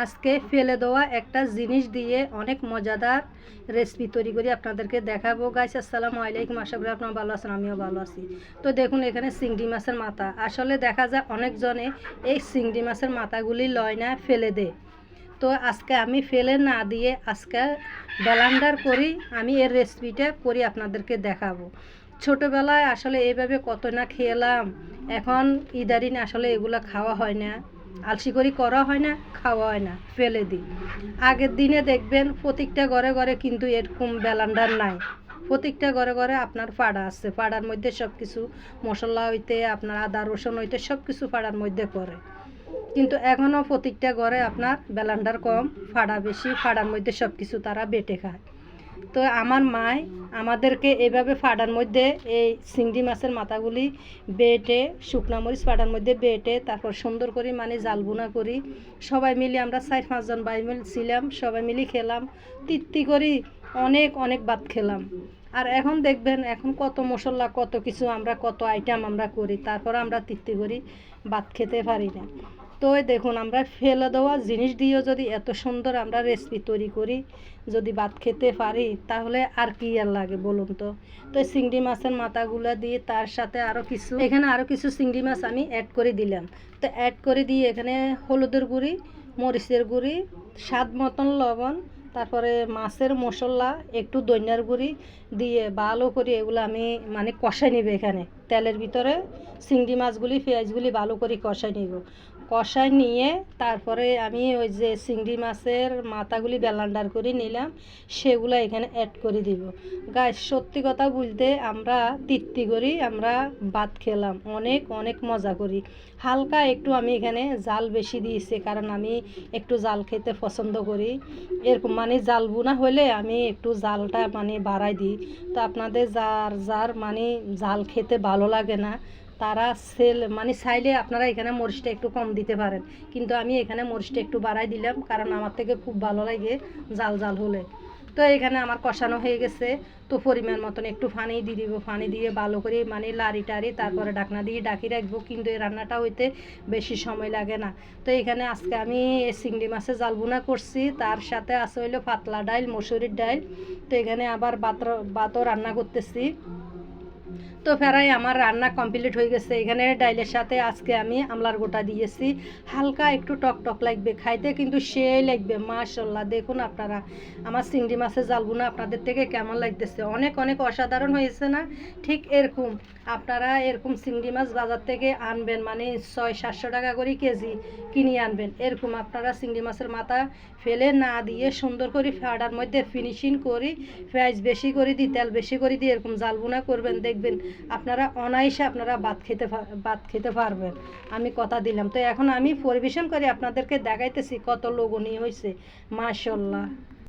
আজকে ফেলে দেওয়া একটা জিনিস দিয়ে অনেক মজাদার রেসিপি তৈরি করি আপনাদেরকে দেখাবো। গাইস আসসালামু আলাইকুম। আশা করি আপনারা ভালো আছেন, আমিও ভালো আছি। তো দেখুন, এখানে চিংড়ি মাছের মাথা। আসলে দেখা যায় অনেকজনে এই চিংড়ি মাছের মাথাগুলি লয় না, ফেলে দেয়। তো আজকে আমি ফেলে না দিয়ে আজকে ব্লান্ডার করি, আমি এর রেসিপিটা করি আপনাদেরকে দেখাবো। ছোটোবেলায় আসলে এইভাবে কত না খেলাম। এখন ইদারিন আসলে এগুলো খাওয়া হয় না। আলসি করি করা হয় না, খাওয়া হয় না, ফেলে দিই। আগের দিনে দেখবেন প্রত্যেকটা ঘরে ঘরে কিন্তু এরকম ব্যালান্ডার নাই। প্রত্যেকটা ঘরে ঘরে আপনার ফাড়া আছে, ফাড়ার মধ্যে সব কিছু মশলা হইতে, আপনার আদা, রসুন হইতে সব কিছু ফাড়ার মধ্যে করে কিন্তু এখনও প্রত্যেকটা ঘরে আপনার ব্যালান্ডার কম, ফাড়া বেশি, ফাড়ার মধ্যে সব কিছু তারা বেটে খায়। তো আমার মায় আমাদেরকে এভাবে ফাড়ার মধ্যে এই চিংড়ি মাছের মাথাগুলি বেটে, শুকনা মরিচ ফাড়ার মধ্যে বেটে, তারপর সুন্দর করে মানে জালবুনা করি। সবাই মিলে আমরা চার পাঁচজন ভাই মিল ছিলাম সবাই মিলে খেলাম। তৃপ্তি করি, অনেক অনেক ভাত খেলাম। আর এখন দেখবেন, এখন কত মশলা, কত কিছু আমরা, কত আইটেম আমরা করি, তারপর আমরা তৃপ্তি করি ভাত খেতে পারি না। তো দেখুন, আমরা ফেলে দেওয়া জিনিস দিয়েও যদি এত সুন্দর আমরা রেসিপি তৈরি করি, যদি ভাত খেতে পারি, তাহলে আর কি আর লাগে বলুন তো? তো চিংড়ি মাছের মাথাগুলো দিয়ে তার সাথে আরও কিছু, এখানে আরও কিছু চিংড়ি মাছ আমি অ্যাড করে দিলাম। তো অ্যাড করে দিয়ে এখানে হলুদের গুঁড়ি, মরিচের গুঁড়ি, স্বাদ মতন লবণ, তারপরে মাছের মশলা, একটু দইনার গুঁড়ি দিয়ে ভালো করে এগুলো আমি মানে কষাই নিব এখানে। তেলের ভিতরে চিংড়ি মাছগুলি, পেঁয়াজগুলি ভালো করে কষাই নিব। কষাই নিয়ে তারপরে আমি ওই যে চিংড়ি মাছের মাথাগুলি বেলান্ডার করে নিলাম, সেগুলো এখানে অ্যাড করে দিব। গাছ সত্যি কথা বলতে আমরা তৃপ্তি করি, আমরা ভাত খেলাম, অনেক অনেক মজা করি। হালকা একটু আমি এখানে জাল বেশি দিয়েছি, কারণ আমি একটু জাল খেতে পছন্দ করি। এরকম মানে জাল বোনা হলে আমি একটু জালটা মানে বাড়াই দিই। তো আপনাদের যার যার মানে জাল খেতে ভালো লাগে না তারা সেল মানে চাইলে আপনারা এখানে মরিচটা একটু কম দিতে পারেন। কিন্তু আমি এখানে মরিচটা একটু বাড়াই দিলাম, কারণ আমার থেকে খুব ভালো লাগে জাল জাল হলে। তো এখানে আমার কষানো হয়ে গেছে। তো পরিমাণ মতন একটু পানি দিয়ে দিব পানি দিয়ে ভালো করে মানে লাড়ি টাড়ি তারপরে ডাকনা দিয়ে ডাকি রাখব, কিন্তু এই রান্নাটা হইতে বেশি সময় লাগে না। তো এখানে আজকে আমি চিংড়ি মাছের জাল বোনা করছি, তার সাথে আছে হইল পাতলা ডাইল, মসুরির ডাইল। তো এখানে আবার ভাত ভাতও রান্না করতেছি। তো ফেরাই, আমার রান্না কমপ্লিট হয়ে গেছে। এখানে ডাইলের সাথে আজকে আমি আমলার গোটা দিয়েছি। হালকা একটু টক টক লাগবে খাইতে, কিন্তু সেই লাগবে, মাশাল্লাহ। দেখুন আপনারা, আমার চিংড়ি মাছের জালগুনা আপনাদের থেকে কেমন লাগতেছে? অনেক অনেক অসাধারণ হয়েছে না? ঠিক এরকম, আপনারা এরকম চিংড়ি মাছ বাজার থেকে আনবেন মানে ছয়, সাতশো টাকা করে কেজি কিনে আনবেন। এরকম আপনারা চিংড়ি মাছের মাথা ফেলে না দিয়ে সুন্দর করে ফাড়ার মধ্যে ফিনিশিং করি, পেঁয়াজ বেশি করে দিই তেল বেশি করে দিই এরকম জালবুনা করবেন, দেখবেন আপনারা অনায়াসে আপনারা ভাত খেতে বাদ খেতে পারবেন। আমি কথা দিলাম। তো এখন আমি পরিবেশন করে আপনাদেরকে দেখাইতেছি কত লোগনীয় হয়েছে মাশাল্লাহ